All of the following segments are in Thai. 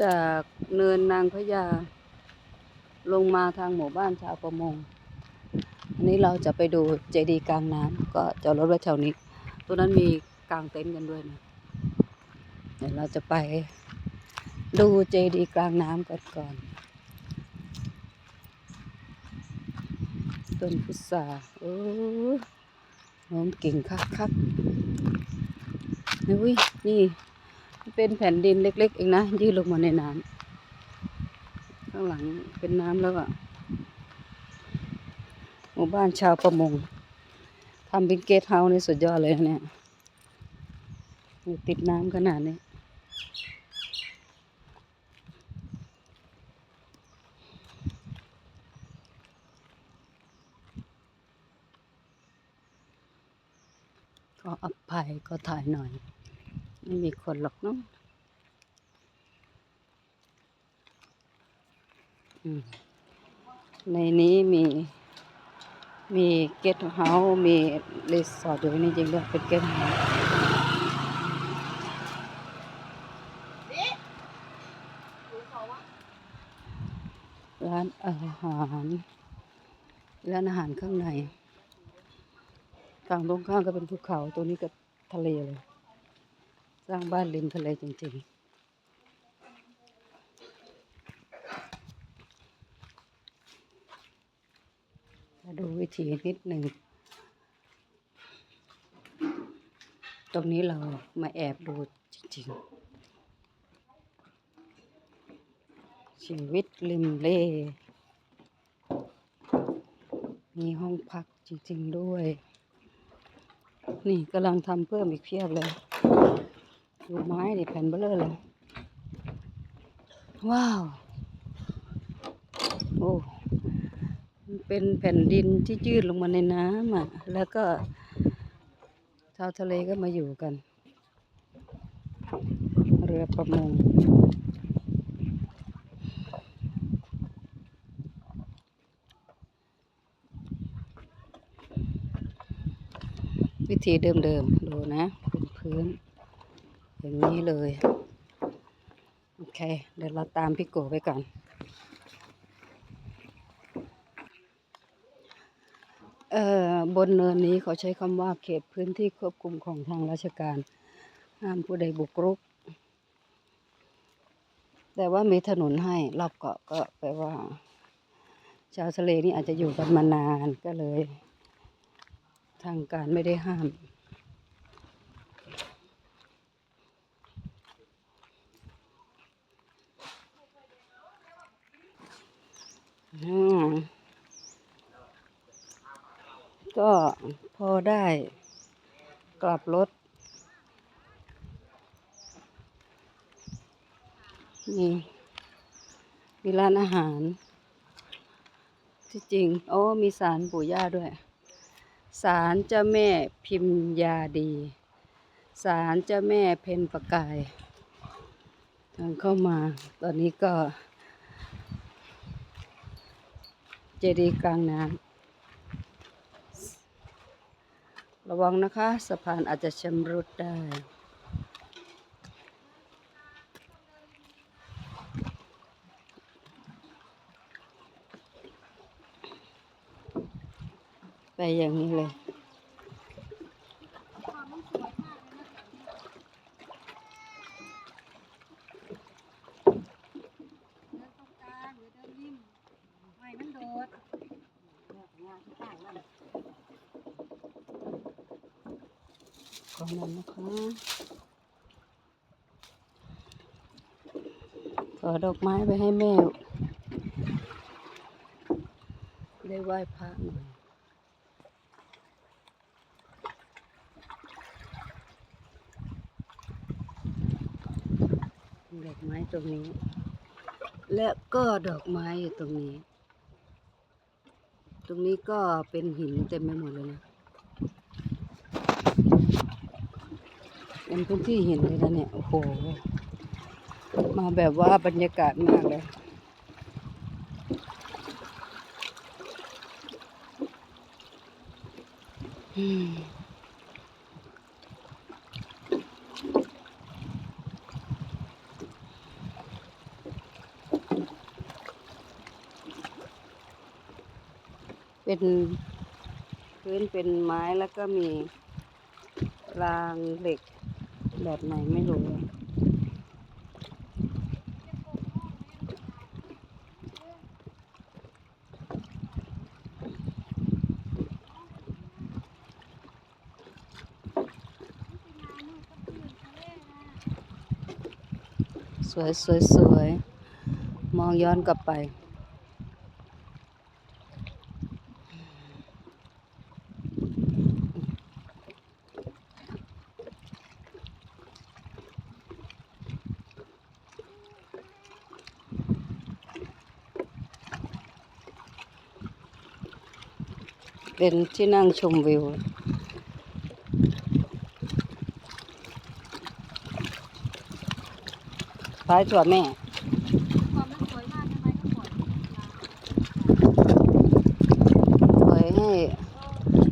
จากเนินนางพญาลงมาทางหมู่บ้านชาวประมง อันนี้เราจะไปดูเจดีย์กลางน้ำก็จอดรถไว้แถวนี้ตรงนั้นมีกลางเต็นท์กันด้วยนะ เดี๋ยวเราจะไปดูเจดีย์กลางน้ำกันก่อน ต้นพุทราโอ้โน้มกิ่งคักคักๆอุ้ยนี่ เป็นแผ่นดินเล็กๆเองนะยื่นลงมาในน้ำข้างหลังเป็นน้ำแล้วอะหมู่บ้านชาวประมงทำเป็นเกสต์เฮาส์นี่สุดยอดเลยเนี่ยอยู่ติดน้ำขนาดนี้ก็อภัยก็ถ่ายหน่อย ไม่มีคนหรอกเนาะอืมในนี้มีมีเกสต์เฮาส์มีรีสอร์ทอยู่ในนี้จริงด้วยเป็นเกสต์เฮาส์ร้านอาหารร้านอาหารข้างในฝั่งตรงข้ามก็เป็นภูเขาตรงนี้ก็ทะเลเลย ร้างบ้านริมทะเลจริง ๆมาดูวิธีนิดหนึ่ง ตรงนี้เรามาแอบดูจริงๆ ชีวิตริมเลมีห้องพักจริงๆด้วย นี่กำลังทำเพิ่มอีกเพียบเลย ดูไม้ดิแผ่นเบลเลอร์เลย ว้าว โอ้มันเป็นแผ่นดินที่ยืดลงมาในน้ำอะ แล้วก็ชาวทะเลก็มาอยู่กัน เรือประมงวิธีเดิมๆ ดูนะเป็นพื้น อย่างนี้เลย โอเค เดี๋ยวเราตามพี่โกไปก่อน เอ่อบนเนินนี้เขาใช้คำว่าเขตพื้นที่ควบคุมของทางราชการ ห้ามผู้ใดบุกรุก แต่ว่ามีถนนให้รอบเกาะก็แปลว่า ชาวทะเลนี่อาจจะอยู่กันมานานก็เลย ทางการไม่ได้ห้าม ก็พอได้กลับรถ นี่ มีร้านอาหาร ที่จริง โอ้ มีสารปู่ย่าด้วยศาลเจ้าแม่พิมยาดีศาลเจ้าแม่เพนประกาย ทางเข้ามา ตอนนี้ก็ เจดีย์กลางน้ำระวังนะคะ สะพานอาจจะชำรุดได้ไปอย่างนี้เลย ขอนั้นนะคะ ข อดอกไม้ไปให้แม่ ได้ไหว้พระหน่อยดอกไม้ตรงนี้ และก็ดอกไม้อยู่ตรงนี้ ตรงนี้ก็เป็นหินเต็มไปหมดเลยนะเป็นพื้นที่หินเลยนะเนี่ย โอ้โห มาแบบว่าบรรยากาศมากเลยเป็นพื้นเป็นไม้แล้วก็มีรางเหล็กแบบไหนไม่รู้ สวยสวยสวยมองย้อนกลับไป เป็นที่นั่งชมวิว ท้ายถั่วแม่ความมันสวยมากทำไมก็ปล่อยปล่อยให้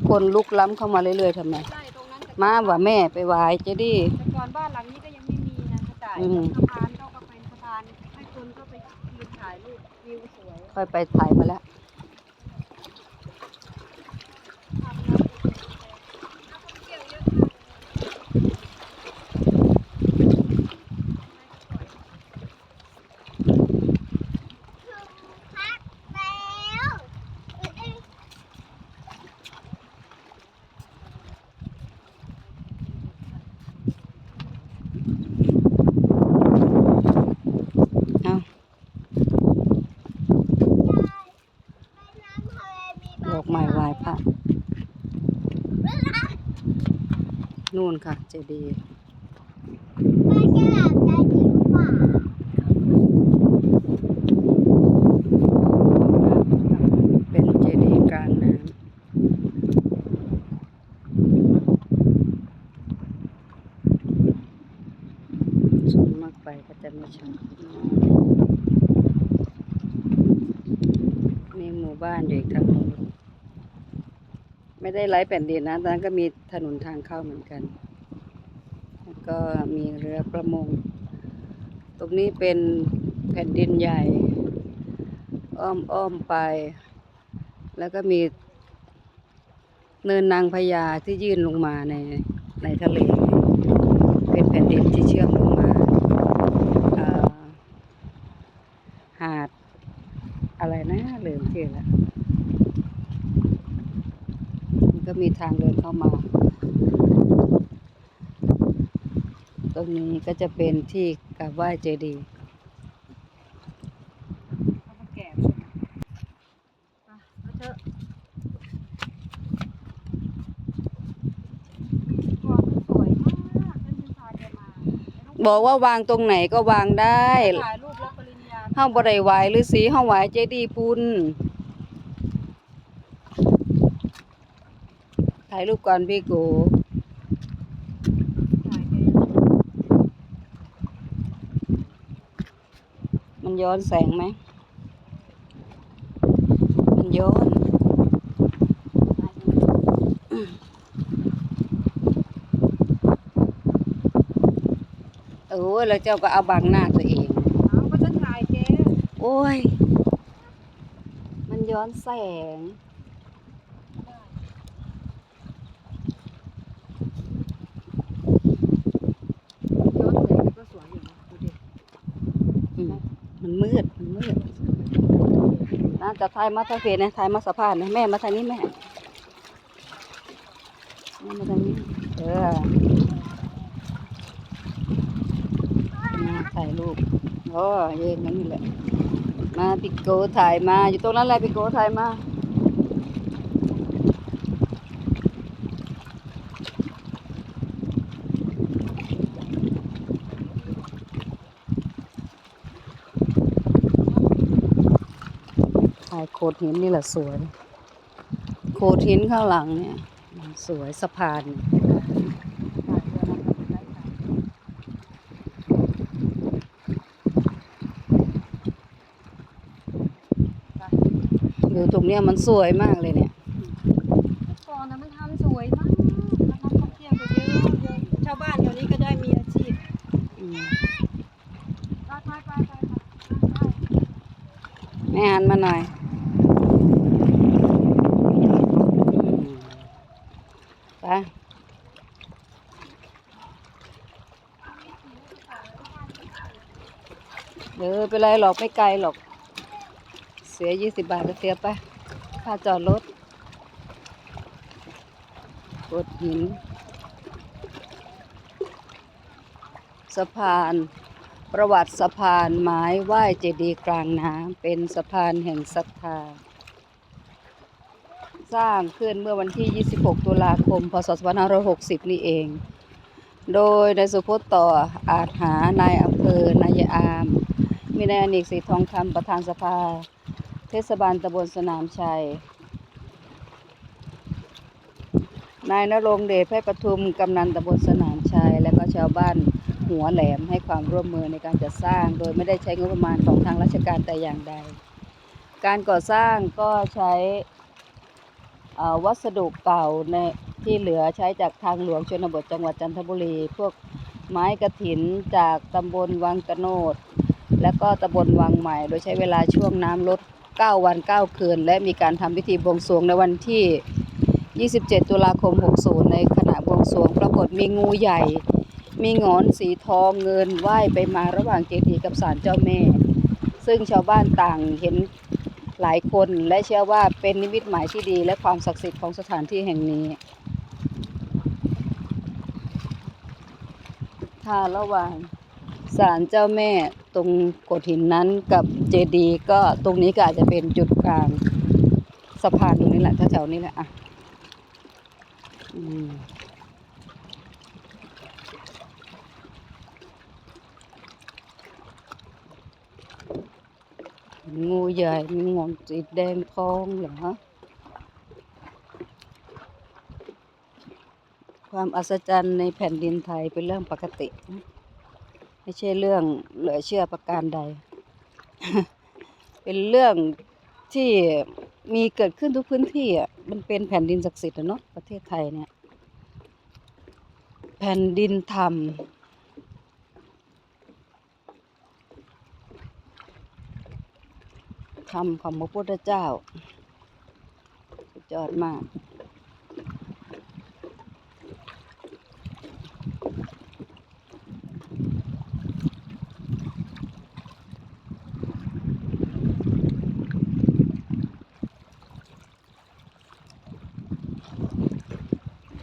คนลุกล้ำเข้ามาเรื่อยๆทำไม ใช่ตรงนั้นแต่มาว่าแม่ไปไหวายเจดี แต่ก่อนบ้านหลังนี้ก็ยังไม่มีนะกระต่ายอืม สะพานก็ก็เป็นสะพานให้คนก็ไปยืนถ่ายรูปวิวสวย ค่อยไปถ่ายมาแล้ว ทำแล้วนักท่องเที่ยวเยอะมาก เอาดอกไม้ไหว้พระ นู่นค่ะ เจดีย์เป็นเจดีย์กลางน้ำสูงมากไปก็จะไม่ชัดมีหมู่บ้านอยู่อีกทาง ไม่ได้ไร้แผ่นดินนะตอนนั้นก็มีถนนทางเข้าเหมือนกันแล้วก็มีเรือประมง ตรงนี้เป็นแผ่นดินใหญ่ อ้อมอ้อมไป แล้วก็มีเนินนางพญาที่ยื่นลงมาในในทะเล เป็นแผ่นดินที่เชื่อมลงมาหาดอะไรนะลืมชื่อแล้วมัน ก็มีทางเดินเข้ามา ตรงนี้ก็จะเป็นที่กราบไหว้เจดีย์เขามาแกะไปเอาเถอะก่อนมันสวยมากท่านผู้ชายจะมาไม่ต้องบอกว่าวางตรงไหนก็วางได้ถ่ายรูปรับปริญญา เฮาบ่ได้ไหวหรือสีเฮาไหวเจดีย์พุ่น ถ่ายรูปก่อนพี่กูถ่ายแกมันย้อนแสงไหม มันย้อนเออแล้วเจ้าก็เอาบังหน้าตัวเองเอาก็จะถ่ายแกโอ้ย มันย้อนแสง ย้อนแสงก็สวยอยู่นะดูดิ อืมมันมืด มันมืดน่า จะทายมาทางเพจนะทายมาสะพานนะแม่มาทางนี้แม่แม่มาทางนี้ เออมาถ่ายรูปโอ้เย็นนั่นนี่แหละ มาปิโกถ่ายมา อยู่ตรงนั้นแหละปิโกถ่ายมา โขดหินนี่แหละสวย โขดหินข้างหลังเนี่ย สวยสะพานเนี่ยถ่ายเรือมันก็เป็นไรถ่ายอยู่ตรงเนี้ยมันสวยมากเลยเนี่ยก่อนนะมันทำสวยมากนักท่องเที่ยวก็เยอะเยอะชาวบ้านแถวนี้ก็ได้มีอาชีพอืมไปไปไปไปไปแม่หันมาหน่อย เออเป็นไรหรอกไม่ไกลหรอก เสียยี่สิบบาทก็เสียไปค่าจอดรถกดหิน สะพาน ประวัติสะพานไม้ไหว้เจดีย์กลางน้ำเป็นสะพานแห่งศรัทธา สร้างขึ้นเมื่อวันที่ 26 ตุลาคม พศ 2560 นี่เอง โดยนายสุพจน์ต่ออาจหานายอำเภอนายอาม มีนายอเนกศรีทองคำประธานสภา เทศบาลตำบลสนามชัย นายนรงเดชแพร่ประทุมกำนันตำบลสนามชัย และก็ชาวบ้านหัวแหลมให้ความร่วมมือในการจัดสร้าง โดยไม่ได้ใช้งบประมาณของทางราชการแต่อย่างใด การก่อสร้างก็ใช้วัสดุเก่าในที่เหลือใช้จากทางหลวงชนบทจังหวัดจันทบุรี พวกไม้กระถินจากตำบลวังกระโนด และก็ตำบลวังใหม่ โดยใช้เวลาช่วงน้ำลด 9 วัน 9 คืน และมีการทำพิธีบวงสรวงในวันที่ 27 ตุลาคม 60 ในขณะบวงสรวงปรากฏมีงูใหญ่ มีงอนสีทองเงินว่ายไปมาระหว่างเจดีย์กับศาลเจ้าแม่ ซึ่งชาวบ้านต่างเห็นหลายคนและเชื่อว่าเป็นนิมิตหมายที่ดี และความศักดิ์สิทธิ์ของสถานที่แห่งนี้ถ้าระหว่าง ศาลเจ้าแม่ตรงโขดหินนั้นกับเจดีย์ก็ตรงนี้ก็อาจจะเป็นจุดกลางสะพานตรงนี้แหละแถวๆนี้แหละอะงูใหญ่มีงวงสีแดงทองเหรอความอัศจรรย์ในแผ่นดินไทยเป็นเรื่องปกตินะ ไม่ใช่เรื่องเหลือเชื่อประการใด เป็นเรื่องที่มีเกิดขึ้นทุกพื้นที่อะ มันเป็นแผ่นดินศักดิ์สิทธิ์อะเนาะประเทศไทยเนี่ย แผ่นดินธรรม ธรรมของพระพุทธเจ้า สุดยอดมาก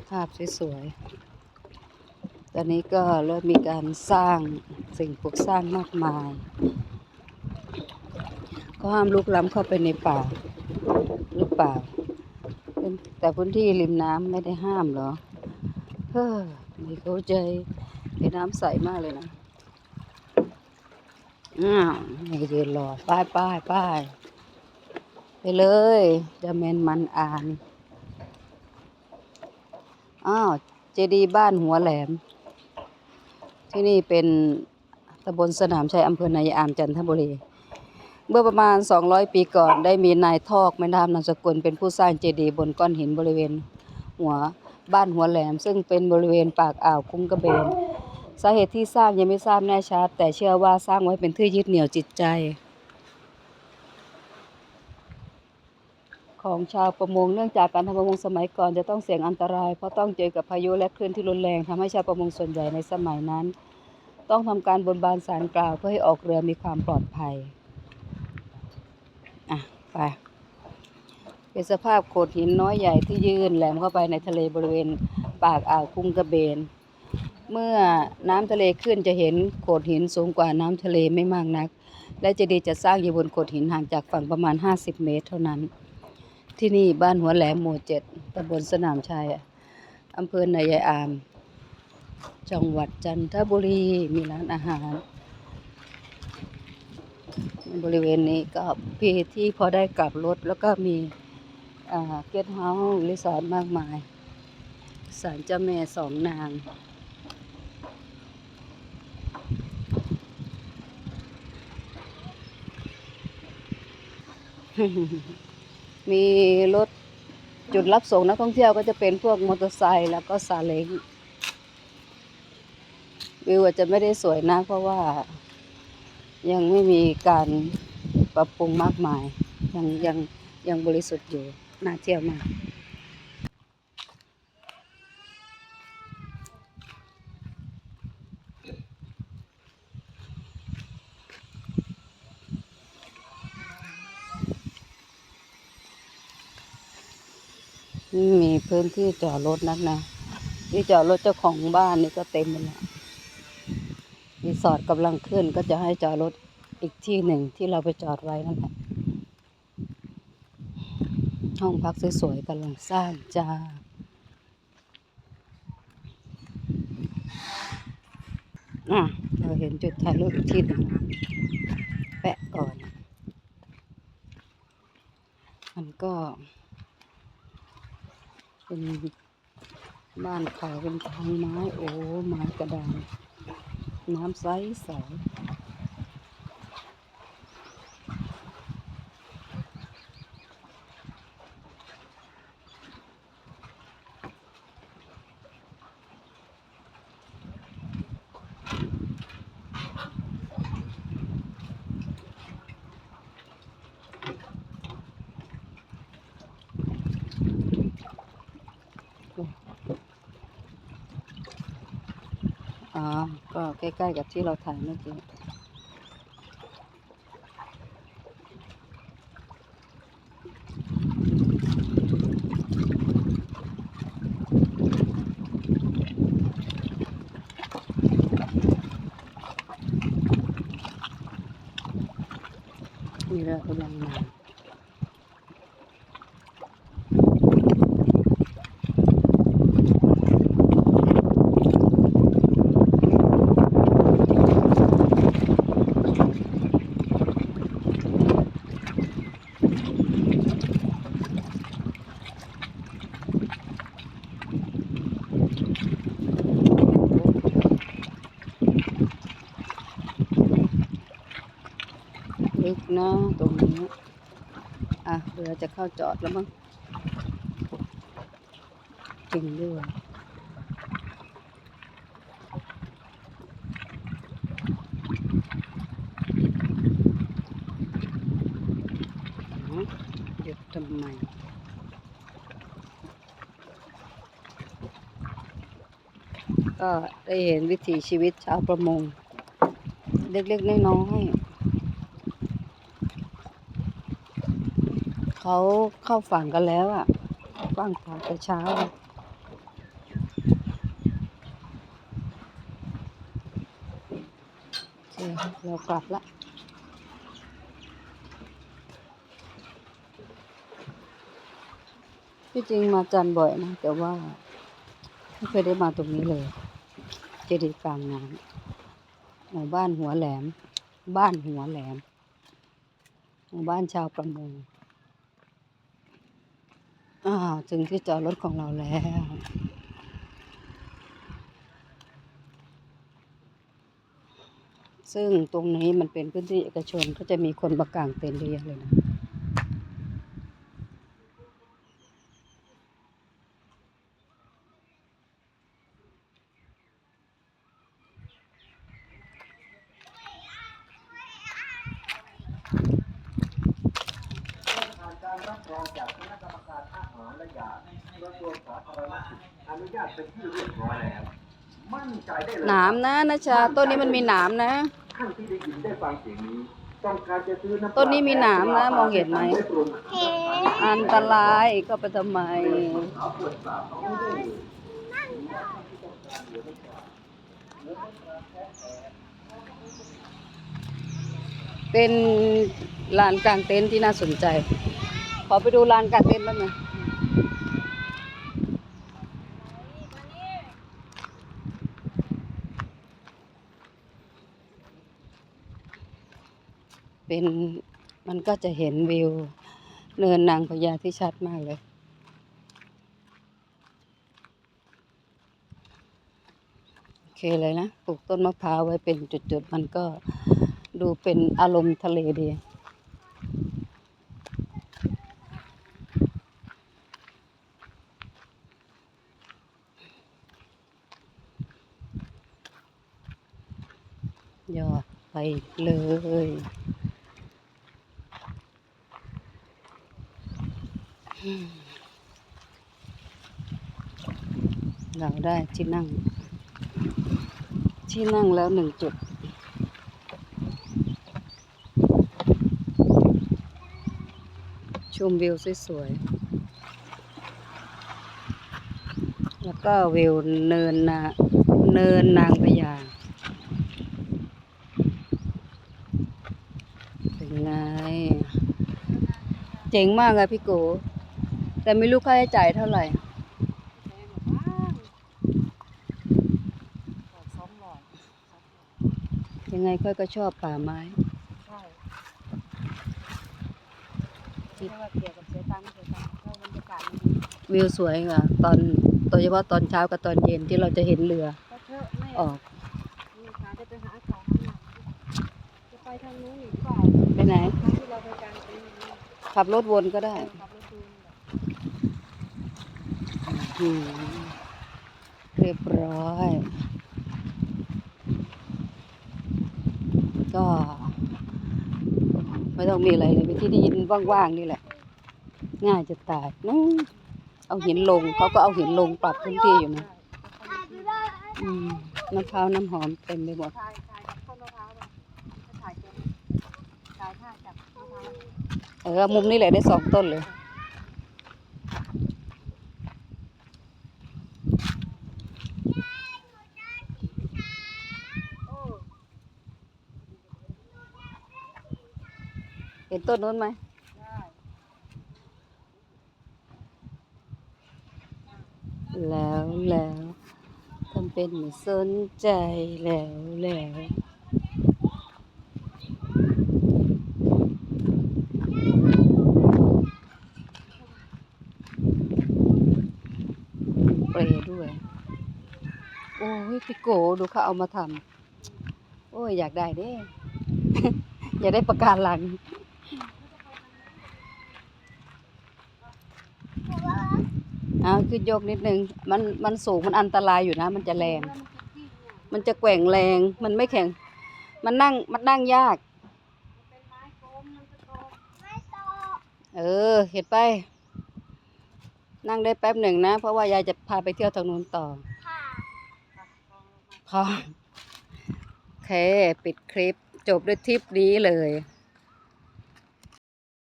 ภาพสวยๆ ตอนนี้ก็เริ่มมีการสร้างสิ่งปลูกสร้างมากมาย ก็ห้ามลุกล้ำเข้าไปในป่าหรือเปล่า แต่พื้นที่ริมน้ำไม่ได้ห้ามหรอ เฮ้อไม่เข้าใจไอ้น้ำใสมากเลยนะ อ้าวไม่ยืนรอ ป้ายป้ายป้ายไปเลยจะเมนมันอ่าน อ้าวเจดีย์บ้านหัวแหลม ที่นี่เป็นตำบลสนามชัยอำเภอนายอามจันทบุรี เมื่อประมาณ 200 ปีก่อนได้มีนายทอกแม่น้ำนามสกุลเป็นผู้สร้างเจดีย์บนก้อนหินบริเวณหัวบ้านหัวแหลม ซึ่งเป็นบริเวณปากอ่าวคุ้งกระเบนสาเหตุที่สร้างยังไม่ทราบแน่ชัด แต่เชื่อว่าสร้างไว้เป็นที่ยึดเหนี่ยวจิตใจ ของชาวประมงเนื่องจากการทำประมงสมัยก่อนจะต้องเสี่ยงอันตรายเพราะต้องเจอกับพายุและคลื่นที่รุนแรงทำให้ชาวประมงส่วนใหญ่ในสมัยนั้น ต้องทำการบนบานสารกล่าวเพื่อให้ออกเรือมีความปลอดภัยอะไปเป็นสภาพโขดหินน้อยใหญ่ที่ยื่นแหลมเข้าไปในทะเลบริเวณปากอ่าวคุ้งกระเบน เมื่อน้ำทะเลขึ้นจะเห็นโขดหินสูงกว่าน้ำทะเลไม่มากนัก และเจดีจะสร้างอยู่บนโขดหินห่างจากฝั่งประมาณ 50 เมตรเท่านั้น ที่นี่บ้านหัวแหลมหมู่เจ็ดตำบลสนามชัยอำเภอนายายอาม จังหวัดจันทบุรีมีร้านอาหาร บริเวณนี้ก็พีที่พอได้กลับรถแล้วก็มีเกสต์เฮาส์รีสอร์ทมากมายศาลเจ้าแม่สองนาง มีรถจุดรับส่งนักท่องเที่ยวก็จะเป็นพวกมอเตอร์ไซค์แล้วก็ซาเล้งวิวอาจจะไม่ได้สวยนะเพราะว่า ยังไม่มีการปรับปรุงมากมาย ยังยังยังบริสุทธิ์อยู่น่าเที่ยวมาก นี่มี พื้นที่จอดรถนักนะที่จอดรถเจ้าของบ้านนี่ก็เต็มหมดแล้วรีสอร์ทกำลังขึ้นก็จะให้จอดรถอีกที่หนึ่งที่เราไปจอดไว้นั่นแหละห้องพักสวยๆกำลังสร้างจ้าเราเห็นจุดถ่ายรูปอีกที่หนึ่งแปะก่อนก็ เป็นบ้านเขาเป็นทางไม้โอ้ไม้กระดาน น้ำใสใส อ่าก็ใกล้ๆกับที่เราถ่ายเมื่อกี้มีเรือกำลังมา ลึก นะตรงนี้ อะเรือจะเข้าจอดแล้วมั้งจริงด้วยอ๋อหยุดทำไมก็ได้เห็นวิถีชีวิตชาวประมง เล็กๆน้อยๆ เขาเข้าฝั่งกันแล้วอะฝั่งฝั่งแต่เช้าโอเคเรากลับละที่จริงมาจันทร์บ่อยนะ แต่ว่าไม่เคยได้มาตรงนี้เลย เจดีย์กลางน้ำหมู่บ้านหัวแหลม บ้านหัวแหลมหมู่บ้านชาวประมง อ่าวถึงที่จอดรถของเราแล้ว ซึ่งตรงนี้มันเป็นพื้นที่เอกชนก็จะมีคนมากางเต็นท์เยอะเลยนะ ผ่านการรับรองจากคณะกรรมการอาหารและยากระทรวงสาธารณสุขอนุญาตเป็นที่เรียบร้อยแล้ว มั่นใจได้เลย หนามนะนะชาต้นนี้มันมีหนามนะท่านที่ได้ยินได้ฟังเสียงนี้ต้องการจะซื้อน้ำปลาต้นนี้มีหนามนะมองเห็นไหมปปรุงอันตรายก็ไปทำไมสาวปวดสาวเขาไม่ได้เป็นลานกลางเต็นท์ที่น่าสนใจ ขอไปดูลานกลางเต็นท์บ้างนะ เป็นมันก็จะเห็นวิวเนินนางพญาที่ชัดมากเลย โอเคเลยนะปลูกต้นมะพร้าวไว้เป็นจุดๆ มันก็ดูเป็นอารมณ์ทะเลดียอดไปเลย เราได้ที่นั่ง ที่นั่งแล้วหนึ่งจุด ชมวิวสวยๆ แล้วก็วิวเนินนาเนินนางพญาเป็นไง เจ๋งมากอะพี่โก แต่ไม่รู้ค่าใช้จ่ายเท่าไหร่แพงหรอบ้างขอซ้อมหน่อยยังไงค่อยก็ชอบป่าไม้ใช่ที่ว่าเกี่ยวกับเสียตังค์ไม่เสียตังค์ก็บรรยากาศมันดีวิวสวยค่ะตอนโดยเฉพาะตอนเช้ากับตอนเย็นที่เราจะเห็นเรือก็เถอะแม่ออกมีโอกาสจะไปหาเขาหาหนังจะไปทางนู้นหรือเปล่าไปไหนทางที่เราไปกลางเต็นท์นี่ขับรถวนก็ได้ ขับรถดูนี่แหละ อืม เรียบร้อย ก็ ไม่ต้องมีอะไรเลยเป็นที่ได้ยินว่างๆนี่แหละ ง่ายจะตายนู้นเอาหินลงเขาก็เอาหินลงปรับพื้นที่อยู่นะอืมะพร้าวน้ำหอมเต็มไปหมดถ่ายถ่ายกับต้นมะพร้าวเลยจะถ่ายเจอถ่ายท่าจับมะพร้าวเออ มุมนี้แหละได้สองต้นเลย โอ้ เห็นต้นนู้นไหมแล้วแล้วทำเป็นไม่สนใจแล้วแล้วเปรด้วย โอ้ยพี่โกดูเขาเอามาทำโอ้ยอยากได้เด้ อยากได้ประการลังเอาขึ้นยกนิดนึง มันมันสูงมันอันตรายอยู่นะ มันจะแรง มันจะแกว่งแรง มันไม่แข็ง มันนั่งมันนั่งยาก เออ เห็นไป นั่งได้แป๊บหนึ่งนะ เพราะว่ายายจะพาไปเที่ยวทางนู้นต่อ พร้อมโอเค ปิดคลิปจบด้วยทริปนี้เลย